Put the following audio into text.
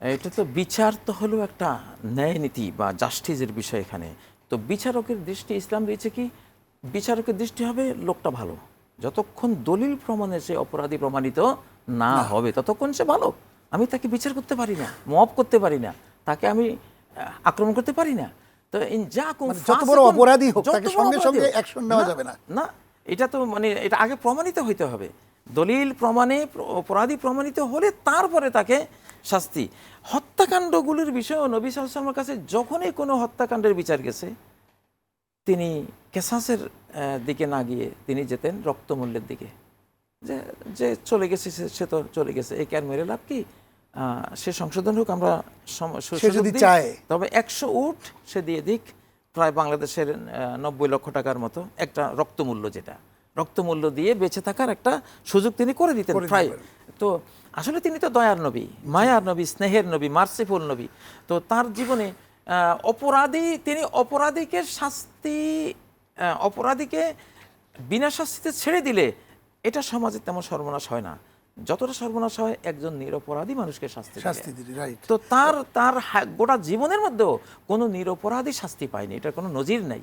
এটা তো বিচার তো হলো একটা ন্যায় নীতি বা জাস্টিসের বিষয় এখানে। তো বিচারকের দৃষ্টি ইসলাম দিয়েছে কি? বিচারকের দৃষ্টি হবে লোকটা ভালো। যতক্ষণ দলিল প্রমাণে সে অপরাধী প্রমাণিত না হবে ততক্ষণ সে ভালো। আমি তাকে বিচার করতে পারি না মব করতে পারি না তাকে আমি আক্রমণ করতে পারি না। তো যা মানে যত বড় অপরাধী হোক, তাকে সঙ্গে সঙ্গে হোক। নেওয়া যাবে না। না এটা তো মানে এটা আগে প্রমাণিত হইতে হবে। দলিল প্রমাণে অপরাধী প্রমাণিত হলে তারপরে তাকে শাস্তি। হত্যাকাণ্ডগুলির বিষয়ে নবী সাল্লামের কাছে যখনই কোনো হত্যাকাণ্ডের বিচার গেছে তিনি কেসাসের দিকে না গিয়ে তিনি যেতেন রক্তমূল্যের দিকে। যে যে চলে গেছে সে- তো চলে গেছে। এই ক্যার মেরে লাভ কি? সে সংশোধন হোক আমরা। তবে একশো উট সে দিয়ে দিক প্রায় বাংলাদেশের নব্বই লক্ষ টাকার মতো একটা রক্তমূল্য যেটা। রক্তমূল্য দিয়ে বেঁচে থাকার একটা সুযোগ তিনি করে দিতেন দিতে প্রায়। তো আসলে তিনি তো দয়ার নবী মায়ার নবী স্নেহের নবী মার্সিফুল নবী। তো তার জীবনে অপরাধী তিনি অপরাধীকে শাস্তি অপরাধীকে বিনা শাস্তিতে ছেড়ে দিলে এটা সমাজে তেমন সর্বনাশ হয় না। যতটা সর্বনাশ হয় একজন নিরপরাধী মানুষকে শাস্তি শাস্তি তো তার তার হা- গোটা জীবনের মধ্যেও কোনো নিরপরাধী শাস্তি পায়নি এটার কোনো নজির নাই।